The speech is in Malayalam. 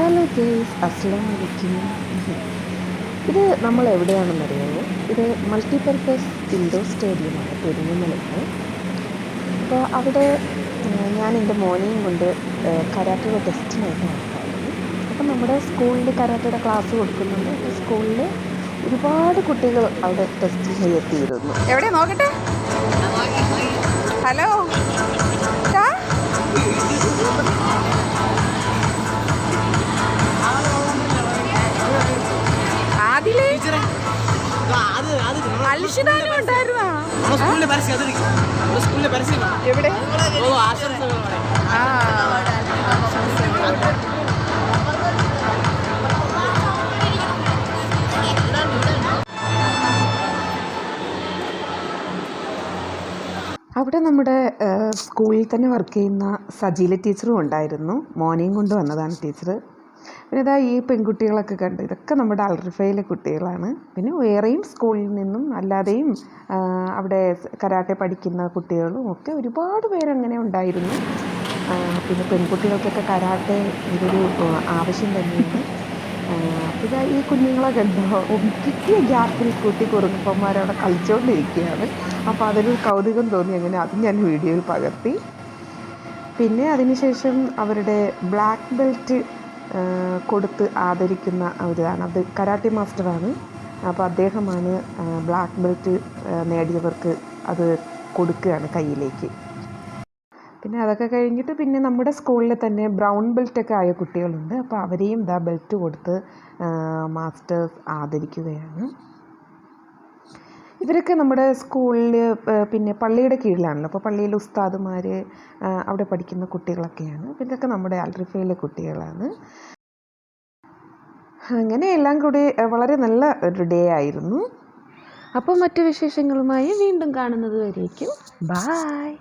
ഹലോ ഗേസ് അസ്ലാം വലൈക്കും ഇത് നമ്മൾ എവിടെയാണെന്നറിയാമോ ഇത് മൾട്ടിപർപ്പസ് ഇൻഡോർ സ്റ്റേഡിയമാണ് പെരുങ്ങമലയിൽ അപ്പോൾ അവിടെ ഞാൻ എന്റെ മോനെയും കൊണ്ട് കരാട്ടയുടെ ടെസ്റ്റിനായിട്ട് നടത്താറുണ്ട്. അപ്പം നമ്മുടെ സ്കൂളിൽ കരാട്ടയുടെ ക്ലാസ് കൊടുക്കുന്നുണ്ട്. അപ്പോൾ സ്കൂളിൽ ഒരുപാട് കുട്ടികൾ അവിടെ ടെസ്റ്റ് ചെയ്യത്തിയിരുന്നു. എവിടെ നോക്കട്ടെ? ഹലോ? അൽഷിദാനും ഉണ്ടായിരുന്നാ? സ്കൂളിലെ പരസ്യം അത് സ്കൂളിലെ പരസ്യം എവിടെ? ഓ ആശംസകൾ ആ. അവിടെ നമ്മുടെ സ്കൂളിൽ തന്നെ വർക്ക് ചെയ്യുന്ന സജീല ടീച്ചറും ഉണ്ടായിരുന്നു. മോനെയും കൊണ്ട് വന്നതാണ് ടീച്ചർ പിന്നെ ഇതാ ഈ പെൺകുട്ടികളൊക്കെ കണ്ട് ഇതൊക്കെ നമ്മുടെ അൽറിഫയിലെ കുട്ടികളാണ്. പിന്നെ വേറെയും സ്കൂളിൽ നിന്നും അല്ലാതെയും അവിടെ കരാട്ടെ പഠിക്കുന്ന കുട്ടികളും ഒക്കെ ഒരുപാട് പേരങ്ങനെ ഉണ്ടായിരുന്നു. പിന്നെ പെൺകുട്ടികൾക്കൊക്കെ കരാട്ടെ ഇതൊരു ആവശ്യം തന്നെയാണ്. പിന്നെ ഈ കുഞ്ഞുങ്ങളെ കണ്ടോ? കിട്ടിയ ഗ്യാപ്പിൽ കൂട്ടി കുറുങ്ങപ്പന്മാരവിടെ കളിച്ചുകൊണ്ടിരിക്കുകയാണ് അപ്പോൾ അതിനൊരു കൗതുകം തോന്നി അങ്ങനെ അത് ഞാൻ വീഡിയോയിൽ പകർത്തി. പിന്നെ അതിനുശേഷം അവരുടെ ബ്ലാക്ക് ബെൽറ്റ് കൊടുത്ത് ആദരിക്കുന്ന ഒരിതാണ്. അത് കരാട്ടെ മാസ്റ്ററാണ്. അപ്പോൾ അദ്ദേഹമാണ് ബ്ലാക്ക് ബെൽറ്റ് നേടിയവർക്ക് അത് കൊടുക്കുകയാണ് കയ്യിലേക്ക്. പിന്നെ അതൊക്കെ കഴിഞ്ഞിട്ട് പിന്നെ നമ്മുടെ സ്കൂളിൽ തന്നെ ബ്രൗൺ ബെൽറ്റൊക്കെ ആയ കുട്ടികളുണ്ട്. അപ്പോൾ അവരെയും ഇതാ ബെൽറ്റ് കൊടുത്ത് മാസ്റ്റേഴ്സ് ആദരിക്കുകയാണ്. ഇവരൊക്കെ നമ്മുടെ സ്കൂളിൽ പിന്നെ പള്ളിയുടെ കീഴിലാണല്ലോ. അപ്പോൾ പള്ളിയിലെ ഉസ്താദുമാർ അവിടെ പഠിക്കുന്ന കുട്ടികളൊക്കെയാണ്. അപ്പോൾ ഇതൊക്കെ നമ്മുടെ അൽറിഫയിലെ കുട്ടികളാണ്. അങ്ങനെ എല്ലാം കൂടി വളരെ നല്ല ഒരു ഡേ ആയിരുന്നു. അപ്പോൾ മറ്റു വിശേഷങ്ങളുമായി വീണ്ടും കാണുന്നത് വരേക്കും. ബായ്.